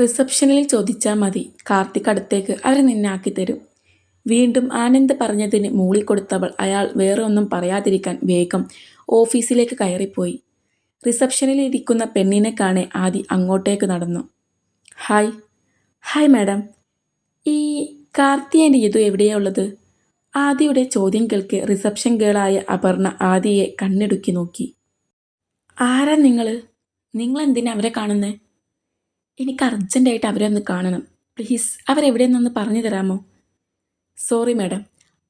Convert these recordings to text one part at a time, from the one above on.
റിസപ്ഷനിൽ ചോദിച്ചാൽ മതി. കാർത്തിക് അടുത്തേക്ക് അവർ നിന്നാക്കി തരും. വീണ്ടും ആനന്ദ് പറഞ്ഞതിന് മൂളിക്കൊടുത്തവൾ അയാൾ വേറെ ഒന്നും പറയാതിരിക്കാൻ വേഗം ഓഫീസിലേക്ക് കയറിപ്പോയി. റിസപ്ഷനിൽ ഇരിക്കുന്ന പെണ്ണിനെ കാണെ ആദി അങ്ങോട്ടേക്ക് നടന്നു. ഹായ്. Hi madam. ഈ കാർത്തി ആൻഡ് യദു എവിടെയാ ഉള്ളത്? ആദിയുടെ ചോദ്യം കേൾക്കെ റിസപ്ഷൻ ഗേളായ അപർണ ആദിയെ കണ്ണെടുക്കി നോക്കി. ആരാ നിങ്ങൾ നിങ്ങൾ അവരെ കാണുന്നേ? എനിക്ക് അർജന്റായിട്ട് അവരെ ഒന്ന് കാണണം. പ്ലീസ് അവരെവിടെയെന്നൊന്ന് പറഞ്ഞു തരാമോ? സോറി മാഡം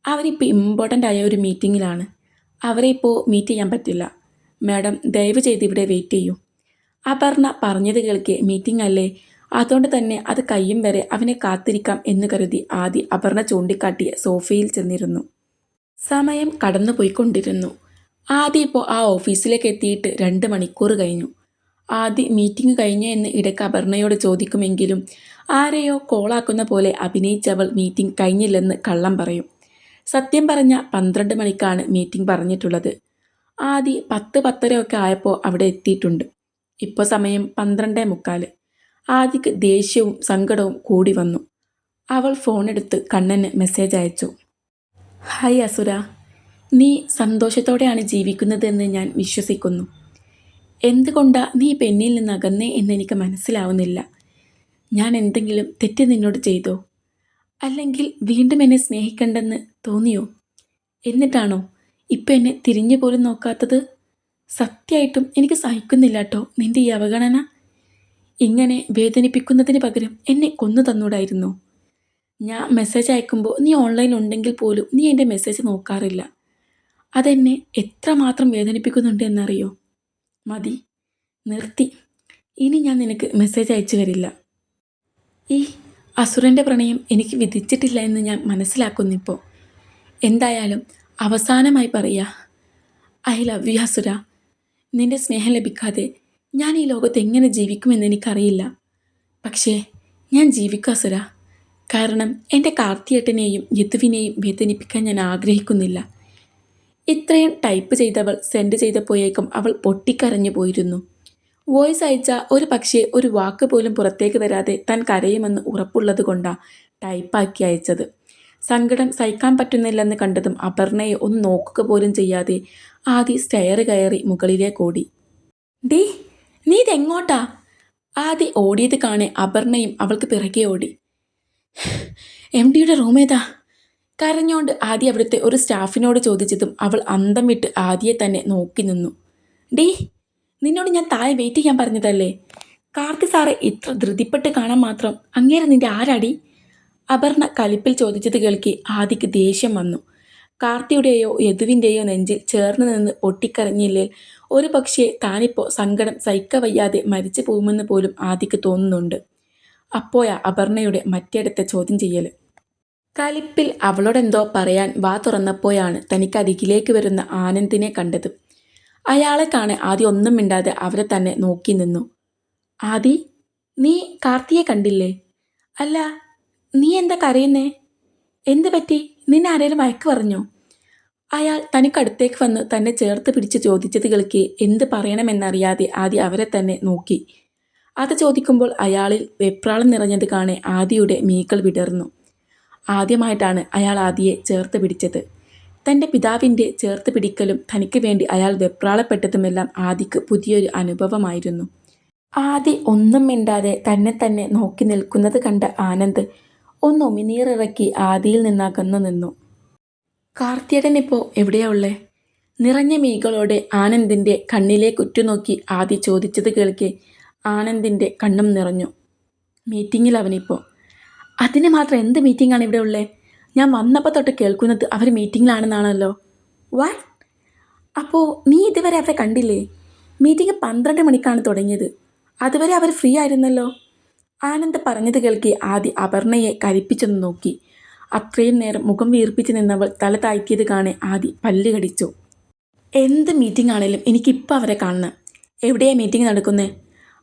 അവരിപ്പോൾ ഇമ്പോർട്ടന്റ് ആയ ഒരു മീറ്റിങ്ങിലാണ്. അവരെ ഇപ്പോൾ മീറ്റ് ചെയ്യാൻ പറ്റില്ല. മാഡം ദയവ് ചെയ്ത് ഇവിടെ വെയിറ്റ് ചെയ്യൂ. അപർണ പറഞ്ഞത് കേൾക്കെ മീറ്റിംഗ് അല്ലേ? അതുകൊണ്ട് തന്നെ അത് കയ്യും വരെ അവനെ കാത്തിരിക്കാം എന്ന് കരുതി ആദി അപർണ ചൂണ്ടിക്കാട്ടിയ സോഫയിൽ ചെന്നിരുന്നു. സമയം കടന്നു പോയിക്കൊണ്ടിരുന്നു ആദി ഇപ്പോൾ ആ ഓഫീസിലേക്ക് എത്തിയിട്ട് രണ്ട് മണിക്കൂർ കഴിഞ്ഞു. ആദി മീറ്റിംഗ് കഴിഞ്ഞോ എന്ന് ഇടയ്ക്ക് അപർണയോട് ചോദിക്കുമെങ്കിലും ആരെയോ കോളാക്കുന്ന പോലെ അഭിനയിച്ചവൾ മീറ്റിംഗ് കഴിഞ്ഞില്ലെന്ന് കള്ളം പറയും. സത്യം പറഞ്ഞ പന്ത്രണ്ട് മണിക്കാണ് മീറ്റിംഗ് പറഞ്ഞിട്ടുള്ളത്. ആദി പത്ത് പത്തരയൊക്കെ ആയപ്പോൾ അവിടെ എത്തിയിട്ടുണ്ട്. ഇപ്പോൾ സമയം പന്ത്രണ്ടേ മുക്കാൽ ആദിക്ക് ദേഷ്യവും സങ്കടവും കൂടി വന്നു. അവൾ ഫോണെടുത്ത് കണ്ണന് മെസ്സേജ് അയച്ചു. ഹായ് അസുര. നീ സന്തോഷത്തോടെയാണ് ജീവിക്കുന്നതെന്ന് ഞാൻ വിശ്വസിക്കുന്നു. എന്തുകൊണ്ടാ നീ പെണ്ണിൽ നിന്ന് അകന്നേ എന്നെനിക്ക് മനസ്സിലാവുന്നില്ല? ഞാൻ എന്തെങ്കിലും തെറ്റ് നിന്നോട് ചെയ്തോ? അല്ലെങ്കിൽ വീണ്ടും എന്നെ സ്നേഹിക്കണ്ടെന്ന് തോന്നിയോ? എന്നിട്ടാണോ ഇപ്പം എന്നെ തിരിഞ്ഞു പോലും നോക്കാത്തത്? സത്യമായിട്ടും എനിക്ക് സഹിക്കുന്നില്ല കേട്ടോ നിന്റെ ഈ അവഗണന. ഇങ്ങനെ വേദനിപ്പിക്കുന്നതിന് പകരം എന്നെ കൊന്നു തന്നൂടായിരുന്നു. ഞാൻ മെസ്സേജ് അയക്കുമ്പോൾ നീ ഓൺലൈൻ ഉണ്ടെങ്കിൽ പോലും നീ എന്റെ മെസ്സേജ് നോക്കാറില്ല. അതെന്നെ എത്രമാത്രം വേദനിപ്പിക്കുന്നുണ്ട് എന്നറിയോ? മതി. നിർത്തി. ഇനി ഞാൻ നിനക്ക് മെസ്സേജ് അയച്ചു വരില്ല ഈ അസുരന്റെ പ്രണയം എനിക്ക് വിധിച്ചിട്ടില്ല എന്ന് ഞാൻ മനസ്സിലാക്കുന്നു മനസ്സിലാക്കുന്നിപ്പോൾ എന്തായാലും അവസാനമായി പറയാ ഐ ലവ് യു അസുര. നിന്റെ സ്നേഹം ലഭിക്കാതെ ഞാൻ ഈ ലോകത്ത് എങ്ങനെ ജീവിക്കുമെന്ന് എനിക്കറിയില്ല. പക്ഷേ ഞാൻ ജീവിക്കും അസുര. കാരണം എന്റെ കാർത്തിയേട്ടനെയും യദുവിനെയും വേദനിപ്പിക്കാൻ ഞാൻ ആഗ്രഹിക്കുന്നില്ല. ഇത്രയും ടൈപ്പ് ചെയ്തവൾ സെൻഡ് ചെയ്തപ്പോയേക്കും അവൾ പൊട്ടിക്കരഞ്ഞു പോയിരുന്നു. വോയിസ് അയച്ച ഒരു പക്ഷേ ഒരു വാക്ക് പോലും പുറത്തേക്ക് വരാതെ താൻ കരയുമെന്ന് ഉറപ്പുള്ളത് കൊണ്ടാ ടൈപ്പാക്കി അയച്ചത്. സങ്കടം സഹിക്കാൻ പറ്റുന്നില്ലെന്ന് കണ്ടതും അപർണയെ ഒന്ന് നോക്കുക പോലും ചെയ്യാതെ ആദി സ്റ്റെയർ കയറി മുകളിലേക്ക് ഓടി. ഡീ നീ ഇതെങ്ങോട്ടാ? ആദി ഓടിയത് കാണെ അപർണയും അവൾക്ക് പിറകെ ഓടി. എം ഡിയുടെ റൂം ഏതാ കരഞ്ഞോണ്ട് ആദ്യ അവിടുത്തെ ഒരു സ്റ്റാഫിനോട് ചോദിച്ചതും അവൾ അന്തം വിട്ട് ആദ്യയെ തന്നെ നോക്കി നിന്നു. ഡേ നിന്നോട് ഞാൻ താഴെ വെയിറ്റ് ചെയ്യാൻ പറഞ്ഞതല്ലേ? കാർത്തി സാറെ ഇത്ര ധൃതിപ്പെട്ട് കാണാൻ മാത്രം അങ്ങേരെ നിന്റെ ആരാടി? അപർണ കലിപ്പിൽ ചോദിച്ചത് കേൾക്കി ആദിക്ക് ദേഷ്യം വന്നു. കാർത്തിയുടെയോ യദുവിന്റെയോ നെഞ്ചിൽ ചേർന്ന് നിന്ന് പൊട്ടിക്കരഞ്ഞില്ലേ? ഒരു പക്ഷേ താനിപ്പോൾ സങ്കടം സഹിക്കവയ്യാതെ മരിച്ചു പോകുമെന്ന് പോലും ആദിക്ക് തോന്നുന്നുണ്ട്. അപ്പോയാ അപർണയുടെ മറ്റേടത്തെ ചോദ്യം ചെയ്യൽ കലിപ്പിൽ അവളോടെന്തോ പറയാൻ വാ തുറന്നപ്പോഴാണ് തനിക്ക് അരികിലേക്ക് വരുന്ന ആനന്ദിനെ കണ്ടത്. അയാളെ കാണെ ആദ്യം ഒന്നും മിണ്ടാതെ അവരെ തന്നെ നോക്കി നിന്നു. ആദി നീ കാർത്തിയെ കണ്ടില്ലേ? അല്ല നീ എന്താ കരയുന്നേ? എന്ത് പറ്റി? നിന്നെ ആരേലും വഴക്ക് പറഞ്ഞോ? അയാൾ തനിക്കടുത്തേക്ക് വന്ന് തന്നെ ചേർത്ത് പിടിച്ച് ചോദിച്ചത് കളിക്ക് എന്ത് പറയണമെന്നറിയാതെ ആദ്യം അവരെ തന്നെ നോക്കി. അത് ചോദിക്കുമ്പോൾ അയാളിൽ വെപ്രാളം നിറഞ്ഞത് കാണെ ആദിയുടെ മീക്കൾ വിടർന്നു. ആദ്യമായിട്ടാണ് അയാൾ ആദിയെ ചേർത്ത് പിടിച്ചത്. തന്റെ പിതാവിന്റെ ചേർത്ത് പിടിക്കലും തനിക്ക് വേണ്ടി അയാൾ വെപ്രാളപ്പെട്ടതുമെല്ലാം ആദിക്ക് പുതിയൊരു അനുഭവമായിരുന്നു. ആദി ഒന്നും മിണ്ടാതെ തന്നെ തന്നെ നോക്കി നിൽക്കുന്നത് കണ്ട ആനന്ദ് ഒന്ന് ഉമിനീറിറക്കി ആദിയിൽ നിന്നകന്നു നിന്നു. കാർത്തിയടൻ ഇപ്പോൾ എവിടെയാ ഉള്ളേ? നിറഞ്ഞ മീകളോടെ ആനന്ദിന്റെ കണ്ണിലേക്ക് ഉറ്റുനോക്കി ആദി ചോദിച്ചത് കേൾക്കെ ആനന്ദിന്റെ കണ്ണും നിറഞ്ഞു. മീറ്റിങ്ങിൽ അവനിപ്പോൾ അതിന് മാത്രം എന്ത് മീറ്റിംഗാണ് ഇവിടെ ഉള്ളത് ഞാൻ വന്നപ്പോൾ തൊട്ട് കേൾക്കുന്നത് അവർ മീറ്റിങ്ങിലാണെന്നാണല്ലോ വാട്ട് അപ്പോൾ നീ ഇതുവരെ അവരെ കണ്ടില്ലേ? മീറ്റിംഗ് പന്ത്രണ്ട് മണിക്കാണ് തുടങ്ങിയത്. അതുവരെ അവർ ഫ്രീ ആയിരുന്നല്ലോ. ആനന്ദ് പറഞ്ഞത് കേൾക്കി ആദ്യ അപർണയെ കരിപ്പിച്ചൊന്ന് നോക്കി. അത്രയും നേരം മുഖം വീർപ്പിച്ച് നിന്നവൾ തല താഴ്ത്തിയത് കാണെ ആദി പല്ല് കടിച്ചു. എന്ത് മീറ്റിംഗ് ആണേലും എനിക്കിപ്പോൾ അവരെ കാണണം. എവിടെയാണ് മീറ്റിംഗ് നടക്കുന്നത്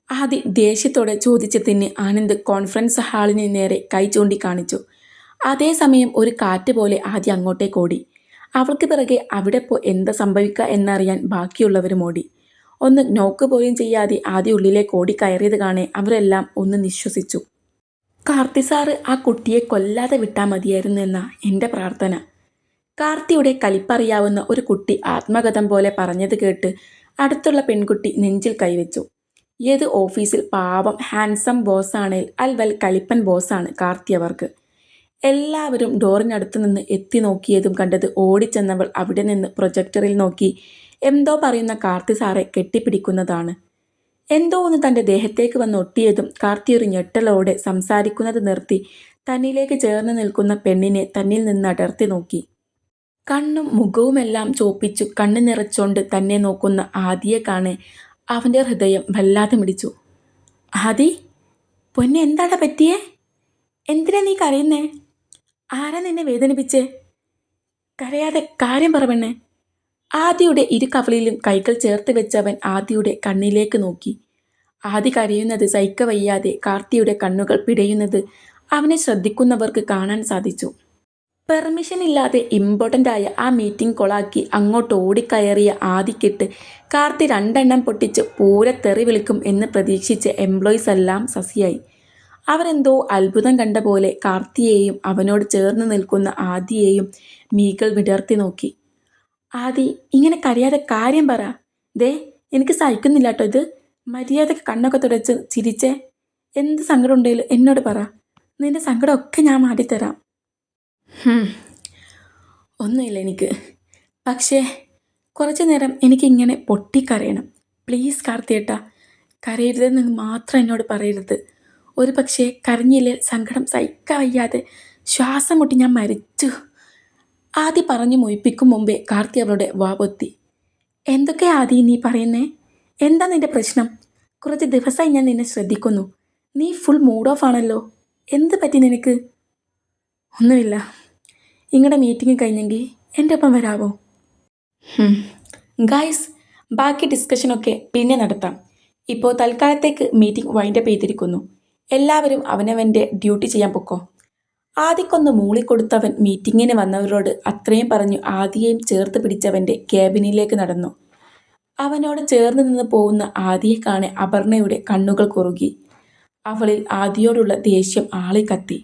ആദി ദേഷ്യത്തോടെ ചോദിച്ചതിന് ആനന്ദ് കോൺഫറൻസ് ഹാളിന് നേരെ കൈ ചൂണ്ടിക്കാണിച്ചു അതേസമയം ഒരു കാറ്റ് പോലെ ആദ്യ അങ്ങോട്ടേ ഓടി. അവൾക്ക് പിറകെ അവിടെ പോ എന്താ സംഭവിക്കുക എന്നറിയാൻ ബാക്കിയുള്ളവരും ഓടി. ഒന്ന് നോക്ക് പോലും ചെയ്യാതെ ആദ്യ ഉള്ളിലേക്ക് ഓടിക്കയറിയത് കാണെ അവരെല്ലാം ഒന്ന് നിശ്വസിച്ചു. കാർത്തി സാറ് ആ കുട്ടിയെ കൊല്ലാതെ വിട്ടാൽ മതിയായിരുന്നു എന്ന എന്റെ പ്രാർത്ഥന. കാർത്തിയുടെ കലിപ്പറിയാവുന്ന ഒരു കുട്ടി ആത്മകഥം പോലെ പറഞ്ഞത് കേട്ട് അടുത്തുള്ള പെൺകുട്ടി നെഞ്ചിൽ കൈവച്ചു. ഏത് ഓഫീസിൽ പാവം ഹാൻസം ബോസാണേൽ അൽവൽ കളിപ്പൻ ബോസാണ് കാർത്തി അവർക്ക്. എല്ലാവരും ഡോറിനടുത്ത് നിന്ന് എത്തി നോക്കിയതും കണ്ടത് ഓടിച്ചെന്നവൾ അവിടെ നിന്ന് പ്രൊജക്ടറിൽ നോക്കി എന്തോ പറയുന്ന കാർത്തി സാറെ കെട്ടിപ്പിടിക്കുന്നതാണ്. എന്തോ ഒന്ന് തന്റെ ദേഹത്തേക്ക് വന്ന് ഒട്ടിയതും കാർത്തി ഒരു ഞെട്ടലോടെ സംസാരിക്കുന്നത് നിർത്തി തന്നിലേക്ക് ചേർന്ന് നിൽക്കുന്ന പെണ്ണിനെ തന്നിൽ നിന്ന് അടർത്തി നോക്കി. കണ്ണും മുഖവുമെല്ലാം ചോപ്പിച്ചു കണ്ണു നിറച്ചോണ്ട് തന്നെ നോക്കുന്ന ആദിയെ കാണെ അവന്റെ ഹൃദയം വല്ലാതെ മിടിച്ചു. ആദി പൊന്നെ എന്താടാ പറ്റിയേ? എന്തിനാ നീ കരയുന്നേ? ആരാ നിന്നെ വേദനിപ്പിച്ചേ? കരയാതെ കാര്യം പറ ആദിയുടെ ഇരു കവളിലും കൈകൾ ചേർത്ത് വെച്ചവൻ ആദിയുടെ കണ്ണിലേക്ക് നോക്കി. ആദി കരയുന്നത് സൈക്ക വയ്യാതെ കാർത്തിയുടെ കണ്ണുകൾ പിടയുന്നത് അവനെ ശ്രദ്ധിക്കുന്നവർക്ക് കാണാൻ സാധിച്ചു. പെർമിഷൻ ഇല്ലാതെ ഇമ്പോർട്ടന്റ് ആയ ആ മീറ്റിംഗ് കൊളാക്കി അങ്ങോട്ട് ഓടിക്കയറിയ ആദിക്കിട്ട് കാർത്തി രണ്ടെണ്ണം പൊട്ടിച്ച് പൂരെ തെറി വിളിക്കും എന്ന് പ്രതീക്ഷിച്ച എംപ്ലോയീസ് എല്ലാം സസിയായി. അവരെന്തോ അത്ഭുതം കണ്ട പോലെ കാർത്തിയെയും അവനോട് ചേർന്ന് നിൽക്കുന്ന ആദിയെയും മീകൾ വിടർത്തി നോക്കി. ആദി ഇങ്ങനെ കരയാതെ കാര്യം പറ. ദേ എനിക്ക് സഹിക്കുന്നില്ല കേട്ടോ ഇത്. മര്യാദയ്ക്ക് കണ്ണൊക്കെ തുടച്ച് ചിരിച്ചേ. എന്ത് സങ്കടം ഉണ്ടെങ്കിലും എന്നോട് പറ. നിന്റെ സങ്കടമൊക്കെ ഞാൻ മാറ്റിത്തരാം. ഒന്നുമില്ല എനിക്ക്. പക്ഷേ കുറച്ച് നേരം എനിക്കിങ്ങനെ പൊട്ടിക്കരയണം. പ്ലീസ് കാർത്തിയേട്ടാ കരയരുതെന്ന് മാത്രം എന്നോട് പറയരുത്. ഒരു പക്ഷേ കരഞ്ഞില്ലേ സങ്കടം സഹിക്കാൻ വയ്യാതെ ശ്വാസം മുട്ടി ഞാൻ മരിച്ചു. ആദ്യം പറഞ്ഞു മൊയ്പ്പിക്കും മുമ്പേ കാർത്തി അവളുടെ വാപൊത്തി എന്തൊക്കെയാ എന്തൊക്കെ ആദി നീ പറയുന്നേ? എന്താ നിന്റെ പ്രശ്നം? കുറച്ച് ദിവസമായി ഞാൻ നിന്നെ ശ്രദ്ധിക്കുന്നു. നീ ഫുൾ മൂഡ് ഓഫ് ആണല്ലോ. എന്ത് പറ്റി നിനക്ക്? ഒന്നുമില്ല. നിങ്ങളുടെ മീറ്റിംഗ് കഴിഞ്ഞെങ്കിൽ എന്റെ ഒപ്പം വരാമോ ഗായ്സ് ബാക്കി ഡിസ്കഷനൊക്കെ പിന്നെ നടത്താം. ഇപ്പോൾ തൽക്കാലത്തേക്ക് മീറ്റിംഗ് വൈൻഡപ്പ് ചെയ്തിരിക്കുന്നു. എല്ലാവരും അവനവന്റെ ഡ്യൂട്ടി ചെയ്യാൻ പൊക്കോ. ആദിക്കൊന്ന് മൂളിക്കൊടുത്തവൻ മീറ്റിങ്ങിന് വന്നവരോട് അത്രയും പറഞ്ഞു ആദിയെയും ചേർത്ത് പിടിച്ചവന്റെ ക്യാബിനിലേക്ക് നടന്നു. അവനോട് ചേർന്ന് നിന്ന് പോകുന്ന ആദിയെ കാണെ അപർണയുടെ കണ്ണുകൾ കുറുകി. അവളിൽ ആദിയോടുള്ള ദേഷ്യം ആളിക്കത്തി.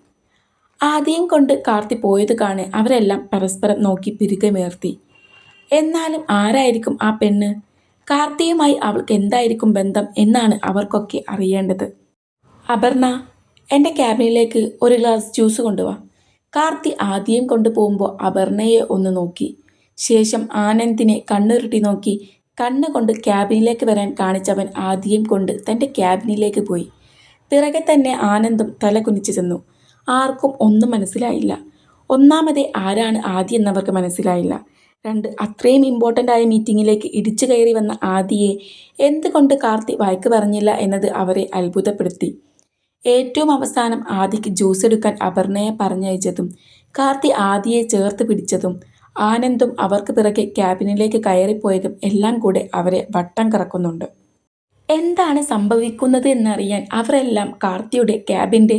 ആദിയും കൊണ്ട് കാർത്തി പോയത് കാണെ അവരെല്ലാം പരസ്പരം നോക്കി പിരികമേർത്തി എന്നാലും ആരായിരിക്കും ആ പെണ്ണ്? കാർത്തിയുമായി അവൾക്ക് എന്തായിരിക്കും ബന്ധം എന്നാണ് അവർക്കൊക്കെ അറിയേണ്ടത്. അപർണ എന്റെ ക്യാബിനിലേക്ക് ഒരു ഗ്ലാസ് ജ്യൂസ് കൊണ്ടുവാ. കാർത്തി ആദ്യം കൊണ്ടുപോകുമ്പോൾ അപർണയെ ഒന്ന് നോക്കി. ശേഷം ആനന്ദിനെ കണ്ണുരുട്ടി നോക്കി കണ്ണുകൊണ്ട് ക്യാബിനിലേക്ക് വരാൻ കാണിച്ചവൻ ആദ്യം കൊണ്ട് തന്റെ ക്യാബിനിലേക്ക് പോയി. പിറകെ തന്നെ ആനന്ദും തല കുനിച്ചു ചെന്നു. ആർക്കും ഒന്നും മനസ്സിലായില്ല. ഒന്നാമത് ആരാണ് ആദി എന്നവർക്ക് മനസ്സിലായില്ല. രണ്ട് അത്രയും ഇമ്പോർട്ടന്റ് ആയ മീറ്റിങ്ങിലേക്ക് ഇടിച്ചു കയറി വന്ന ആദിയെ എന്തുകൊണ്ട് കാർത്തി വായിക്ക് പറഞ്ഞില്ല എന്നത് അവരെ അത്ഭുതപ്പെടുത്തി. ഏറ്റവും അവസാനം ആദിക്ക് ജ്യൂസ് എടുക്കാൻ അപർണയെ പറഞ്ഞയച്ചതും കാർത്തി ആദിയെ ചേർത്ത് പിടിച്ചതും ആനന്ദും അവർക്ക് പിറകെ ക്യാബിനിലേക്ക് കയറിപ്പോയതും എല്ലാം കൂടെ അവരെ വട്ടം കറക്കുന്നുണ്ട്. എന്താണ് സംഭവിക്കുന്നത് എന്നറിയാൻ അവരെല്ലാം കാർത്തിയുടെ ക്യാബിന്റെ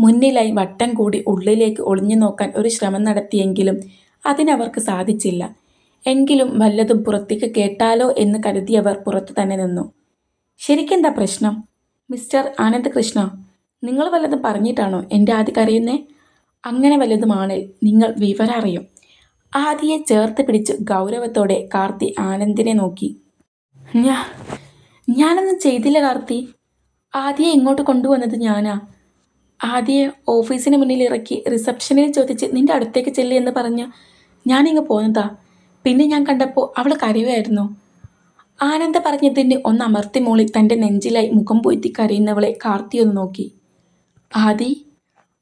മുന്നിലായി വട്ടം കൂടി ഉള്ളിലേക്ക് ഒളിഞ്ഞു നോക്കാൻ ഒരു ശ്രമം നടത്തിയെങ്കിലും അതിനവർക്ക് സാധിച്ചില്ല. എങ്കിലും വല്ലതും പുറത്തേക്ക് കേട്ടാലോ എന്ന് കരുതിയവർ പുറത്തു തന്നെ നിന്നു. ശരിക്കെന്താ പ്രശ്നം? മിസ്റ്റർ ആനന്ദ് കൃഷ്ണ നിങ്ങൾ വല്ലതും പറഞ്ഞിട്ടാണോ എന്റെ ആദ്യ കരയുന്നേ? അങ്ങനെ വല്ലതുമാണെങ്കിൽ നിങ്ങൾ വിവരം അറിയും. ആദിയെ ചേർത്ത് പിടിച്ച് ഗൗരവത്തോടെ കാർത്തി ആനന്ദിനെ നോക്കി. ഞാനൊന്നും ചെയ്തില്ല കാർത്തി. ആദിയെ ഇങ്ങോട്ട് കൊണ്ടുവന്നത് ഞാനാ. ആദിയെ ഓഫീസിന് മുന്നിൽ ഇറക്കി റിസപ്ഷനിൽ ചോദിച്ച് നിന്റെ അടുത്തേക്ക് ചെല്ല് എന്ന് പറഞ്ഞ് ഞാനിങ്ങ് പോന്നതാ പിന്നെ ഞാൻ കണ്ടപ്പോൾ അവൾ കരയുമായിരുന്നു. ആനന്ദ പറഞ്ഞതിന് ഒന്ന് അമർത്തി മോളി തന്റെ നെഞ്ചിലായി മുഖം പൊയ്ത്തി കരയുന്നവളെ കാർത്തി ഒന്ന് നോക്കി. ആദി?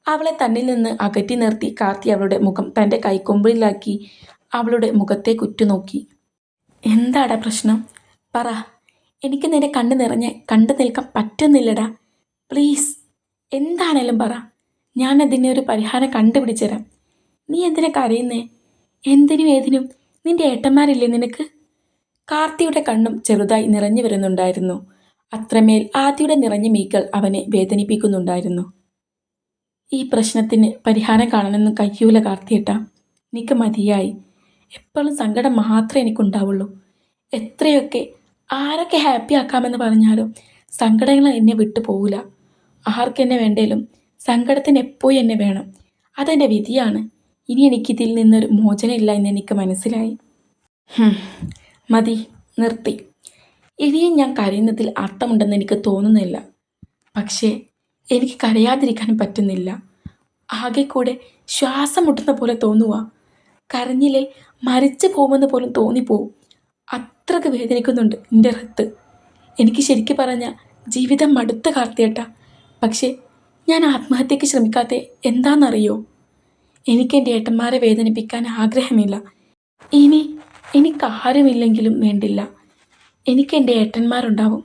അവളെ തന്നിൽ നിന്ന് അകറ്റി നിർത്തി കാർത്തി അവളുടെ മുഖം തന്റെ കൈക്കൊമ്പിലാക്കി അവളുടെ മുഖത്തെ കുറ്റുനോക്കി എന്താടാ പ്രശ്നം? പറ. എനിക്ക് നിന്നെ കണ്ടു നിറഞ്ഞ് കണ്ടു നിൽക്കാൻ പറ്റുന്നില്ലടാ. പ്ലീസ്. എന്താണേലും പറ. ഞാൻ ഒരു പരിഹാരം കണ്ടുപിടിച്ചുതരാം. നീ എന്തിനാ കരയുന്നേ? എന്തിനും ഏതിനും നിന്റെ ഏട്ടന്മാരില്ലേ നിനക്ക്? കാർത്തിയുടെ കണ്ണും ചെറുതായി നിറഞ്ഞു വരുന്നുണ്ടായിരുന്നു. അത്രമേൽ ആദ്യയുടെ നിറഞ്ഞ മീക്കൾ അവനെ വേദനിപ്പിക്കുന്നുണ്ടായിരുന്നു. ഈ പ്രശ്നത്തിന് പരിഹാരം കാണണമെന്നും കഴിയൂല കാർത്തിയേട്ട. നിനക്ക് മതിയായി. എപ്പോഴും സങ്കടം മാത്രമേ എനിക്കുണ്ടാവുള്ളൂ. എത്രയൊക്കെ ആരൊക്കെ ഹാപ്പി ആക്കാമെന്ന് പറഞ്ഞാലും സങ്കടങ്ങൾ എന്നെ വിട്ടു പോകില്ല ആർക്കെന്നെ വേണ്ടേലും സങ്കടത്തിന് എപ്പോഴും എന്നെ വേണം. അതെന്റെ വിധിയാണ്. ഇനി എനിക്കിതിൽ നിന്നൊരു മോചനമില്ല എന്ന് എനിക്ക് മനസ്സിലായി. മതി നിർത്തി. ഇനിയും ഞാൻ കരയുന്നതിൽ അർത്ഥമുണ്ടെന്ന് എനിക്ക് തോന്നുന്നില്ല. പക്ഷേ എനിക്ക് കരയാതിരിക്കാൻ പറ്റുന്നില്ല. ആകെ കൂടെ ശ്വാസം മുട്ടുന്ന പോലെ തോന്നുക കരഞ്ഞിലെ മരിച്ചു പോകുമെന്ന് പോലും തോന്നിപ്പോവും. അത്രയ്ക്ക് വേദനിക്കുന്നുണ്ട് എന്റെ റത്ത് എനിക്ക് ശരിക്കും പറഞ്ഞ ജീവിതം മടുത്ത കാർത്തിയേട്ട. പക്ഷേ ഞാൻ ആത്മഹത്യക്ക് ശ്രമിക്കാത്ത എന്താണെന്നറിയോ? എനിക്ക് എന്റെ ഏട്ടന്മാരെ വേദനിപ്പിക്കാൻ ആഗ്രഹമില്ല. ഇനി എനിക്ക് ആരുമില്ലെങ്കിലും വേണ്ടില്ല. എനിക്ക് എന്റെ ഏട്ടന്മാരുണ്ടാവും.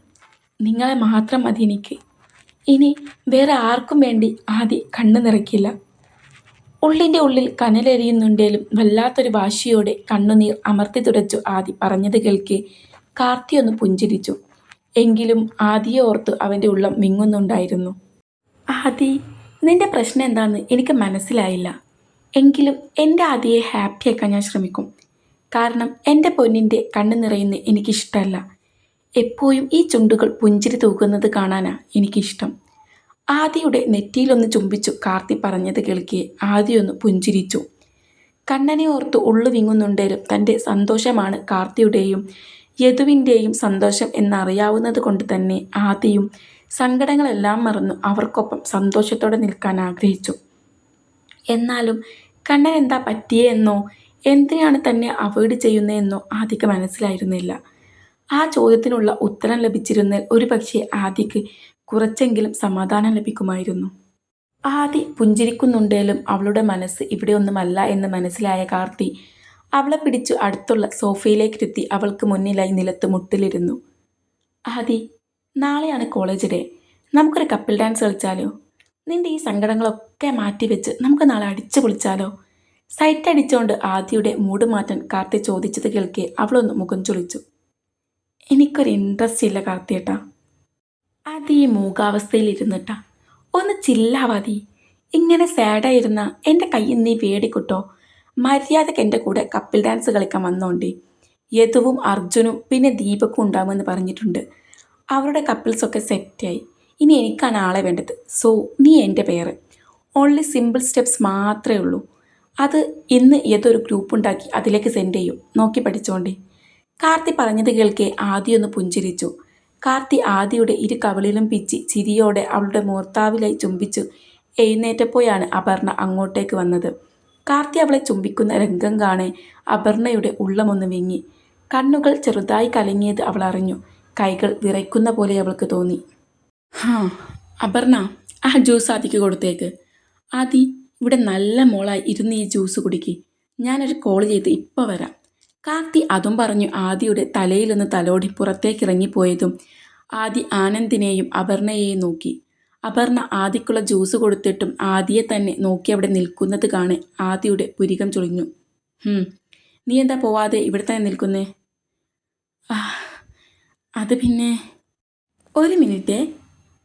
നിങ്ങളെ മാത്രം മതി എനിക്ക്. ഇനി വേറെ ആർക്കും വേണ്ടി ആദി കണ്ണു നിറയ്ക്കില്ല. ഉള്ളിന്റെ ഉള്ളിൽ കനലെരിയുന്നുണ്ടേലും വല്ലാത്തൊരു വാശിയോടെ കണ്ണുനീർ അമർത്തി തുടച്ചു ആദി പറഞ്ഞത് കേൾക്കെ കാർത്തിയൊന്ന് പുഞ്ചിരിച്ചു. എങ്കിലും ആദിയെ ഓർത്ത് അവന്റെ ഉള്ളം വിങ്ങുന്നുണ്ടായിരുന്നു ആദി നിന്റെ പ്രശ്നം എന്താണെന്ന് എനിക്ക് മനസ്സിലായില്ല. എങ്കിലും എന്റെ ആദിയെ ഹാപ്പിയാക്കാൻ ഞാൻ ശ്രമിക്കും. കാരണം എന്റെ പൊന്നിന്റെ കണ്ണു നിറയുന്ന എനിക്കിഷ്ടമല്ല. എപ്പോഴും ഈ ചുണ്ടുകൾ പുഞ്ചിരി തൂക്കുന്നത് കാണാനാ എനിക്കിഷ്ടം. ആദിയുടെ നെറ്റിയിലൊന്ന് ചുംബിച്ചു കാർത്തി പറഞ്ഞത് കേൾക്കെ ആദിയൊന്ന് പുഞ്ചിരിച്ചു. കണ്ണനെ ഓർത്ത് ഉള്ളു വിങ്ങുന്നുണ്ടേലും തന്റെ സന്തോഷമാണ് കാർത്തിയുടെയും യദുവിന്റെയും സന്തോഷം എന്നറിയാവുന്നത് കൊണ്ട് തന്നെ ആദിയും സങ്കടങ്ങളെല്ലാം മറന്നു അവർക്കൊപ്പം സന്തോഷത്തോടെ നിൽക്കാൻ ആഗ്രഹിച്ചു. എന്നാലും കണ്ണൻ എന്താ പറ്റിയെന്നോ എന്തിനാണ് തന്നെ അവോയ്ഡ് ചെയ്യുന്നതെന്നോ ആദിക്ക് മനസ്സിലായിരുന്നില്ല. ആ ചോദ്യത്തിനുള്ള ഉത്തരം ലഭിച്ചിരുന്നാൽ ഒരുപക്ഷെ ആദിക്ക് കുറച്ചെങ്കിലും സമാധാനം ലഭിക്കുമായിരുന്നു. ആദി പുഞ്ചിരിക്കുന്നുണ്ടേലും അവളുടെ മനസ്സ് ഇവിടെയൊന്നുമല്ല എന്ന് മനസ്സിലായ കാർത്തി അവളെ പിടിച്ചു അടുത്തുള്ള സോഫയിലേക്കിരുത്തി അവൾക്ക് മുന്നിലായി നിലത്ത് മുട്ടിലിരുന്നു. ആദി നാളെയാണ് കോളേജ് ഡേ നമുക്കൊരു കപ്പിൾ ഡാൻസ് കളിച്ചാലോ? നിന്റെ ഈ സങ്കടങ്ങളൊക്കെ മാറ്റിവെച്ച് നമുക്ക് നാളെ അടിച്ചു പൊളിച്ചാലോ? സൈറ്റ് അടിച്ചുകൊണ്ട് ആദ്യയുടെ മൂഡ് മാറ്റാൻ കാർത്തി ചോദിച്ചത് കേൾക്കെ അവളൊന്ന് മുഖം ചൊളിച്ചു. എനിക്കൊരു ഇൻട്രസ്റ്റ് ഇല്ല കാർത്തിയേട്ടാ. അത് ഈ മൂകാവസ്ഥയിൽ ഇരുന്നിട്ടാ ഒന്ന് ചില്ലാവാതി ഇങ്ങനെ സാഡായിരുന്ന എന്റെ കയ്യിൽ നീ വേടിക്കുട്ടോ? മര്യാദയ്ക്ക് എന്റെ കൂടെ കപ്പിൾ ഡാൻസ് കളിക്കാൻ വന്നോണ്ടേ. യദുവും അർജുനും പിന്നെ ദീപക്കും ഉണ്ടാകുമെന്ന് പറഞ്ഞിട്ടുണ്ട്. അവരുടെ കപ്പിൾസൊക്കെ സെറ്റായി ഇനി എനിക്കാണ് ആളെ വേണ്ടത്. സോ നീ എന്റെ പേര് ഓൺലി സിമ്പിൾ സ്റ്റെപ്സ് മാത്രമേ ഉള്ളൂ. അത് ഇന്ന് ഏതൊരു ഗ്രൂപ്പ് ഉണ്ടാക്കി അതിലേക്ക് സെൻഡ് ചെയ്യും. നോക്കി പഠിച്ചോണ്ടി. കാർത്തി പറഞ്ഞത് കേൾക്കെ ആദ്യമൊന്ന് പുഞ്ചിരിച്ചു. കാർത്തി ആദിയുടെ ഇരു കവളിലും പിച്ചി ചിരിയോടെ അവളുടെ മൂർത്താവിലായി ചുംബിച്ചു. എഴുന്നേറ്റപ്പോയാണ് അപർണ അങ്ങോട്ടേക്ക് വന്നത്. കാർത്തി അവളെ ചുംബിക്കുന്ന രംഗം കാണെ അപർണയുടെ ഉള്ളമൊന്ന് വിങ്ങി. കണ്ണുകൾ ചെറുതായി കലങ്ങിയത് അവൾ അറിഞ്ഞു. കൈകൾ വിറയ്ക്കുന്ന പോലെ അവൾക്ക് തോന്നി. ഹാ അപർണ ആ ജ്യൂസ് ആദിക്ക് കൊടുത്തേക്ക്. ആദി ഇവിടെ നല്ല മോളായി ഇരുന്ന് ഈ ജ്യൂസ് കുടിക്ക്. ഞാനൊരു കോൾ ചെയ്ത് ഇപ്പോൾ വരാം. കാർത്തി അതും പറഞ്ഞു ആദിയുടെ തലയിലൊന്ന് തലോടി പുറത്തേക്ക് ഇറങ്ങിപ്പോയതും ആദി ആനന്ദിനെയും അപർണയെയും നോക്കി. അപർണ ആദിക്കുള്ള ജ്യൂസ് കൊടുത്തിട്ടും ആദിയെ തന്നെ നോക്കി അവിടെ നിൽക്കുന്നത് കാണെ ആദിയുടെ പുരികം ചൊളിഞ്ഞു. നീ എന്താ പോവാതെ ഇവിടെ തന്നെ നിൽക്കുന്നേ? അത് പിന്നെ ഒരു മിനിറ്റ്.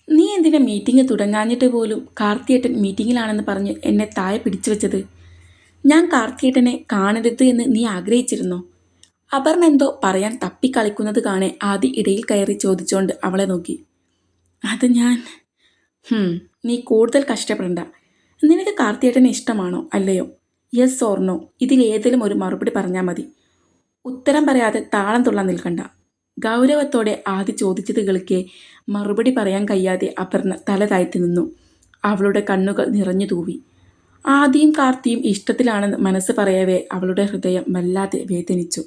നീ എന്തിനാ മീറ്റിംഗ് തുടങ്ങാഞ്ഞിട്ട് പോലും കാർത്തിയേട്ടൻ മീറ്റിങ്ങിലാണെന്ന് പറഞ്ഞ് എന്നെ താഴെ പിടിച്ചു വെച്ചത്? ഞാൻ കാർത്തിയേട്ടനെ കാണരുത് എന്ന് നീ ആഗ്രഹിച്ചിരുന്നോ? അപർണ എന്തോ പറയാൻ തപ്പിക്കളിക്കുന്നത് കാണെ ആദി ഇടയിൽ കയറി ചോദിച്ചുകൊണ്ട് അവളെ നോക്കി. അത് ഞാൻ നീ കൂടുതൽ കഷ്ടപ്പെടണ്ട. നിനക്ക് കാർത്തിയേട്ടനെ ഇഷ്ടമാണോ അല്ലയോ? യെസ് ഓർണോ ഇതിലേതിലും ഒരു മറുപടി പറഞ്ഞാൽ മതി. ഉത്തരം പറയാതെ താളം തുള്ളാൻ നിൽക്കണ്ട. ഗൗരവത്തോടെ ആദി കളിക്കെ മറുപടി പറയാൻ കഴിയാതെ അപർണ തല താഴ്ത്തി നിന്നു. അവളുടെ കണ്ണുകൾ നിറഞ്ഞു തൂവി. ആദിയും കാർത്തിയും ഇഷ്ടത്തിലാണെന്ന് മനസ്സ് പറയവേ അവളുടെ ഹൃദയം വല്ലാതെ വേദനിച്ചു.